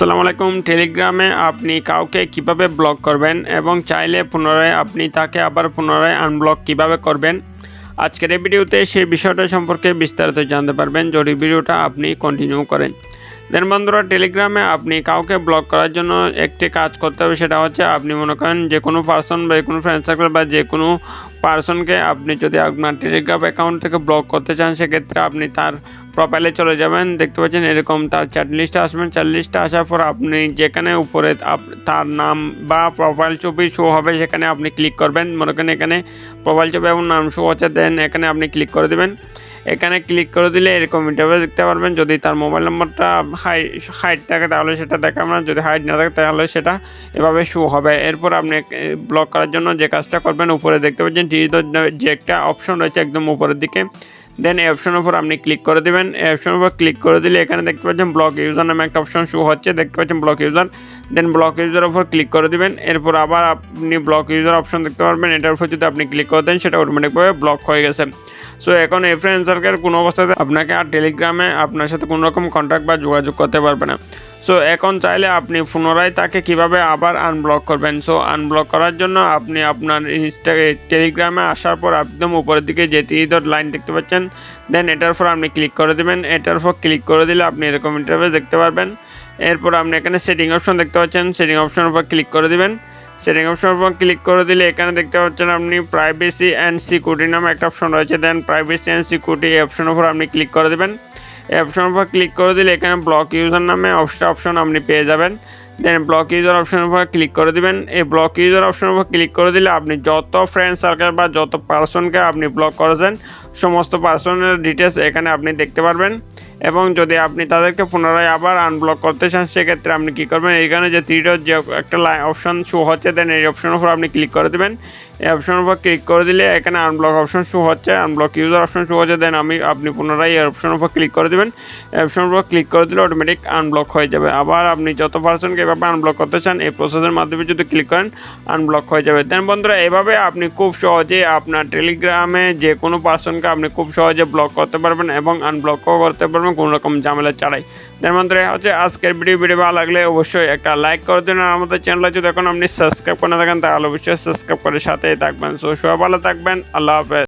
আসসালামু আলাইকুম। টেলিগ্রামে আপনি কাউকে কীভাবে ব্লক করবেন এবং চাইলে পুনরায় আপনি তাকে আবার পুনরায় আনব্লক কীভাবে করবেন? আজকের এই ভিডিওতে সেই বিষয়টা সম্পর্কে বিস্তারিত জানতে পারবেন। যদি ভিডিওটা আপনি কন্টিনিউ করেন। দেন বন্ধুরা টেলিগ্রামে আপনি কাউকে ব্লক করার জন্য একটি কাজ করতে হবে, সেটা হচ্ছে আপনি মনে করেন যে কোনো পার্সন বা যে কোনো ফ্রেন্ড সার্কেল বা যে কোনো পার্সনকে আপনি যদি আপনার টেলিগ্রাম অ্যাকাউন্ট থেকে ব্লক করতে চান, সেক্ষেত্রে আপনি তার প্রোফাইলে চলে যাবেন। দেখতে পাচ্ছেন এরকম তার চ্যাট লিস্টে আসবেন চ্যাট লিস্টে আসার পর আপনি যেখানে উপরে তার নাম বা প্রোফাইল ছবি শো হবে, সেখানে আপনি ক্লিক করবেন। মনে করেন এখানে প্রোফাইল ছবি এবং নাম শো হচ্ছে দেন এখানে আপনি ক্লিক করে দেবেন। এখানে ক্লিক করে দিলে এরকম ইন্টারভিউ দেখতে পারবেন। যদি তার মোবাইল নম্বরটা হাই হাইট থাকে তাহলে সেটা দেখাবে না। যদি হাইট না থাকে তাহলে সেটা এভাবে শো হবে। এরপর আপনি ব্লক করার জন্য যে কাজটা করবেন, উপরে দেখতে পাচ্ছেন যে একটা অপশন রয়েছে একদম উপরের দিকে। দেন এই অপশনের উপর আপনি ক্লিক করে দেবেন। এই অপশনের উপর ক্লিক করে দিলে এখানে দেখতে পাচ্ছেন ব্লক ইউজার নামে একটা অপশন শো হচ্ছে। দেখতে পাচ্ছেন block user then block user উপর ক্লিক করে দিবেন। এরপর আবার আপনি ব্লক ইউজার অপশন দেখতে পারবেন। এটার উপর যদি আপনি ক্লিক করে দেন, সেটা অটোমেটিকভাবে ব্লক হয়ে গেছে। সো এখন এই ফ্রেন্ড সার্কেল কোনো অবস্থাতে আপনাকে আর টেলিগ্রামে আপনার সাথে কোনো রকম কন্ট্যাক্ট বা যোগাযোগ করতে পারবে না। সো এখন চাইলে আপনি পুনরায় তাকে কীভাবে আবার আনব্লক করবেন? সো আনব্লক করার জন্য আপনি আপনার ইনস্টা টেলিগ্রামে আসার পর একদম উপরের দিকে যে তীর লাইন দেখতে পাচ্ছেন। দেন এটার পর আপনি ক্লিক করে দেবেন। এটার পর ক্লিক করে দিলে আপনি এরকম ইন্টারভিউ দেখতে পারবেন। এরপর আপনি এখানে সেটিং অপশন দেখতে পাচ্ছেন। সেটিং অপশনের উপর ক্লিক করে দিবেন। সেটিং অপশনের উপর ক্লিক করে দিলে এখানে দেখতে পাচ্ছেন আপনি প্রাইভেসি অ্যান্ড সিকিউরিটি নামে একটা অপশন রয়েছে। দেন প্রাইভেসি অ্যান্ড সিকিউরিটি এই অপশনের উপর আপনি ক্লিক করে দেবেন। এই অপশনের উপর ক্লিক করে দিলে এখানে ব্লক ইউজার নামে অপশন অপশন আপনি পেয়ে যাবেন। দেন ব্লক ইউজার অপশনের উপর ক্লিক করে দিবেন। এই ব্লক ইউজার অপশনের উপর ক্লিক করে দিলে আপনি যত ফ্রেন্ড সার্কেল বা যত পার্সনকে আপনি ব্লক করেছেন, সমস্ত পার্সনের ডিটেলস এখানে আপনি দেখতে পারবেন। এবং যদি আপনি তাদেরকে পুনরায় আবার আনব্লক করতে চান, সেক্ষেত্রে আপনি কী করবেন? এইখানে যে থ্রিডর যে একটা লাইন অপশন শো হচ্ছে দেন এই অপশনের উপর আপনি ক্লিক করে দেবেন। এই অপশনের উপর ক্লিক করে দিলে এখানে আনব্লক অপশন শো হচ্ছে আনব্লক ইউজার অপশন শো হচ্ছে দেন আমি, আপনি পুনরায় এই অপশনের উপর ক্লিক করে দেবেন। অপশনের উপর ক্লিক করে দিলে অটোমেটিক আনব্লক হয়ে যাবে। আবার আপনি যত পার্সনকে এভাবে আনব্লক করতে চান, এই প্রসেসের মাধ্যমে যদি ক্লিক করেন আনব্লক হয়ে যাবে। দেন বন্ধুরা এভাবে আপনি খুব সহজে আপনার টেলিগ্রামে যে কোনো পার্সনকে আপনি খুব সহজে ব্লক করতে পারবেন এবং আনব্লকও করতে পারবেন। কোনো রকম ঝামেলা ছাড়াই। তার মধ্যে হচ্ছে আজকের ভিডিও ভিডিও ভালো লাগলে অবশ্যই একটা লাইক করে দিন আর আমাদের চ্যানেলে যদি এখন আপনি সাবস্ক্রাইব করে থাকেন, তাহলে অবশ্যই সাবস্ক্রাইব করে সাথেই থাকবেন। সো সবাই ভালো থাকবেন, আল্লাহ হাফেজ।